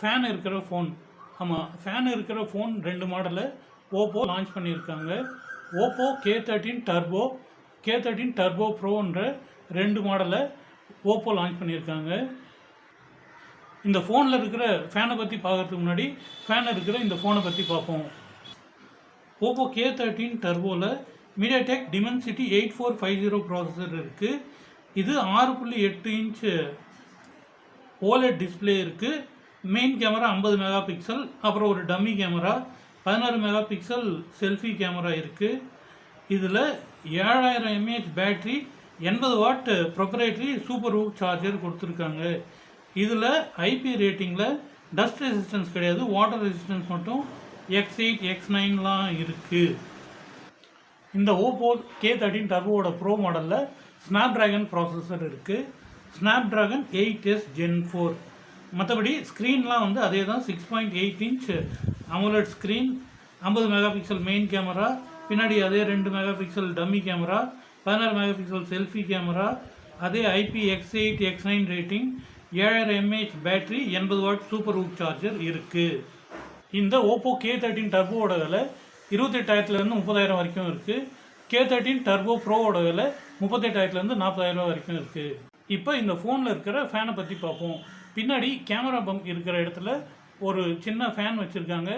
Fan இருக்கிற phone ஆமாம் fan இருக்கிற ஃபோன் ரெண்டு மாடலை ஓப்போ லான்ச் பண்ணியிருக்காங்க. Oppo K thirteen turbo K thirteen turbo ப்ரோன்ற ரெண்டு மாடலை ஓப்போ லான்ச் பண்ணியிருக்காங்க. இந்த ஃபோனில் இருக்கிற ஃபேனை பற்றி பார்க்குறதுக்கு முன்னாடி ஃபேன் இருக்கிற இந்த ஃபோனை பற்றி பார்ப்போம். Oppo K thirteen டர்போவில் MediaTek Dimensity eight four five zero processor இருக்குது இது ஆறு புள்ளி எட்டு இன்ச்சு ஓலெட் டிஸ்ப்ளே இருக்குது மெயின் கேமரா ஐம்பது மெகா பிக்சல் அப்புறம் ஒரு டம்மி கேமரா பதினாறு மெகா பிக்சல் செல்ஃபி கேமரா இருக்குது இதில் ஏழாயிரம் எம்ஏஹெச் பேட்ரி எண்பது watt proprietary super VOOC charger கொடுத்துருக்காங்க. இதில் ஐபி ரேட்டிங்கில் டஸ்ட் ரெசிஸ்டன்ஸ் கிடையாது வாட்டர் ரெசிஸ்டன்ஸ் மட்டும் எக்ஸ் எயிட் எக்ஸ் நைன்லாம் இருக்குது இந்த ஓப்போ கே தேர்ட்டின் டர்போவோட ப்ரோ மாடலில் ஸ்னாப் ட்ராகன் ப்ராசஸர் இருக்குது Snapdragon eight s gen four மற்றபடி ஸ்க்ரீன்லாம் வந்து அதே தான் six point eight inch AMOLED screen ஐம்பது மெகா பிக்சல் மெயின் கேமரா பின்னாடி அதே ரெண்டு மெகா பிக்சல் டம்மி கேமரா பதினாறு மெகா பிக்சல் செல்ஃபி கேமரா அதே IP X eight X nine rating ஏழாயிரம் எம்ஏஹெச் பேட்டரி எண்பது வாட் சூப்பர் ஹூக் சார்ஜர் இருக்குது இந்த ஓப்போ கே தேர்ட்டின் டர்போவோட விலை இருபத்தெட்டாயிரத்துலேருந்து முப்பதாயிரம் வரைக்கும் இருக்குது கே தேர்ட்டின் டர்போ ப்ரோவோட விலை முப்பத்தெட்டாயிரத்துலேருந்து நாற்பதாயிரம் ரூபா வரைக்கும் இருக்குது இப்போ இந்த ஃபோனில் இருக்கிற ஃபேனை பற்றி பார்ப்போம். பின்னாடி கேமரா பம்ப் இருக்கிற இடத்துல ஒரு சின்ன ஃபேன் வச்சுருக்காங்க.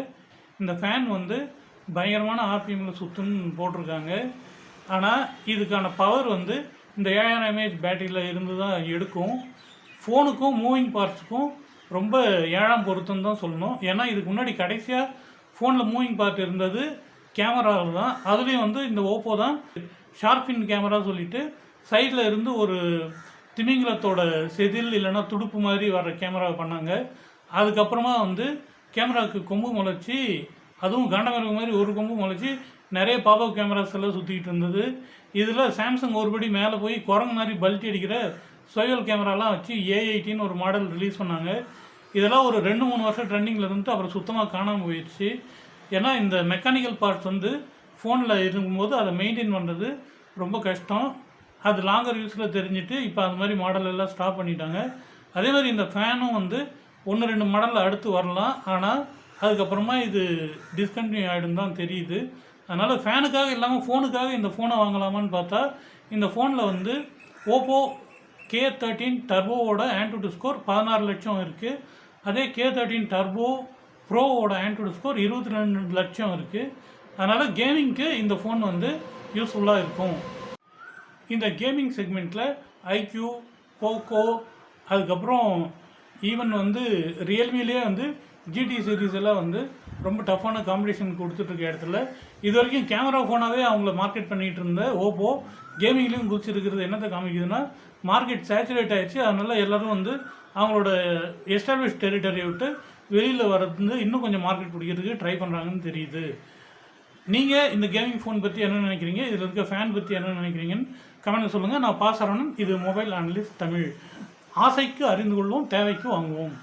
இந்த ஃபேன் வந்து பயங்கரமான ஆர்பிஎம்மில் சுற்றுன்னு போட்டிருக்காங்க. ஆனால் இதுக்கான பவர் வந்து இந்த ஏழாயிரம் எம்ஏஹெச் பேட்டரியில் இருந்து தான் எடுக்கும். ஃபோனுக்கும் மூவிங் பார்ட்ஸுக்கும் ரொம்ப ஏழாம் பொருத்தம் தான் சொல்லணும். ஏன்னா இதுக்கு முன்னாடி கடைசியாக ஃபோனில் மூவிங் பார்ட் இருந்தது கேமராவில் தான். அதுலேயும் வந்து இந்த ஓப்போ தான் ஷார்பின் கேமரா சொல்லிட்டு சைடில் இருந்து ஒரு திமிங்கலத்தோட செதில் இல்லைன்னா துடுப்பு மாதிரி வர்ற கேமராவை பண்ணாங்க. அதுக்கப்புறமா வந்து கேமராவுக்கு கொம்பு முளைச்சி அதுவும் காண்டமிருகம் மாதிரி ஒரு கொம்பு முளைச்சி நிறைய பாபோ கேமராஸ் எல்லாம் சுற்றிக்கிட்டு இருந்தது. இதில் சாம்சங் ஒருபடி மேலே போய் குரங்கு மாதிரி பல்ட்டி அடிக்கிற சோயல் கேமராலாம் வச்சு ஏஐடின்னு ஒரு மாடல் ரிலீஸ் பண்ணாங்க. இதெல்லாம் ஒரு ரெண்டு மூணு வருஷம் ட்ரெண்டிங்கில் இருந்துட்டு அப்புறம் சுத்தமாக காணாமல் போயிடுச்சு ஏன்னா இந்த மெக்கானிக்கல் பார்ட்ஸ் வந்து ஃபோனில் இருக்கும்போது அதை மெயின்டைன் பண்ணுறது ரொம்ப கஷ்டம். அது லாங்கர் யூஸில் தெரிஞ்சுட்டு இப்போ அது மாதிரி மாடல் எல்லாம் ஸ்டாப் பண்ணிட்டாங்க. அதே மாதிரி இந்த ஃபேனும் வந்து ஒன்று ரெண்டு மாடலில் அடுத்து வரலாம். ஆனால் அதுக்கப்புறமா இது டிஸ்கண்டினியூ ஆகிடும் தான் தெரியுது. அதனால் ஃபேனுக்காக இல்லாமல் ஃபோனுக்காக இந்த ஃபோனை வாங்கலாமான்னு பார்த்தா இந்த ஃபோனில் வந்து ஓப்போ கே தேர்ட்டின் டர்போவோட ஆண்ட்ரோடு ஸ்கோர் பதினாறு லட்சம் இருக்குது அதே கே தேர்ட்டின் டர்போ ப்ரோவோட ஆண்ட்ரோடு ஸ்கோர் இருபத்தி ரெண்டு லட்சம் இருக்குது அதனால் கேமிங்க்கு இந்த ஃபோன் வந்து யூஸ்ஃபுல்லாக இருக்கும். இந்த கேமிங் செக்மெண்ட்டில் ஐக்யூ போக்கோ அதுக்கப்புறம் ஈவன் வந்து ரியல்மிலே வந்து ஜிடி சீரிஸ் எல்லாம் வந்து ரொம்ப டஃப்பான காம்படிஷன் கொடுத்துட்ருக்க இடத்துல இது வரைக்கும் கேமரா ஃபோனாகவே அவங்கள மார்க்கெட் பண்ணிகிட்டு இருந்த ஓப்போ கேமிங்லேயும் குதிச்சிருக்கிறது என்னத்தை காமிக்குதுன்னா மார்க்கெட் சேச்சுரேட் ஆயிடுச்சு. அதனால் எல்லாரும் வந்து அவங்களோட எஸ்டாப்ளிஷ் டெரிட்டரியை விட்டு வெளியில் வர்றது இன்னும் கொஞ்சம் மார்க்கெட் பிடிக்கிறதுக்கு ட்ரை பண்ணுறாங்கன்னு தெரியுது. நீங்கள் இந்த கேமிங் ஃபோன் பற்றி என்ன நினைக்கிறீங்க? இதில் இருக்க ஃபேன் பற்றி என்ன நினைக்கிறீங்கன்னு கமெண்ட்டில் சொல்லுங்கள் நான் பாஸ் ஆகணும் இது மொபைல் அனலிஸ்ட் தமிழ். ஆசைக்கு அறிந்து கொள்வோம் தேவைக்கு வாங்குவோம்.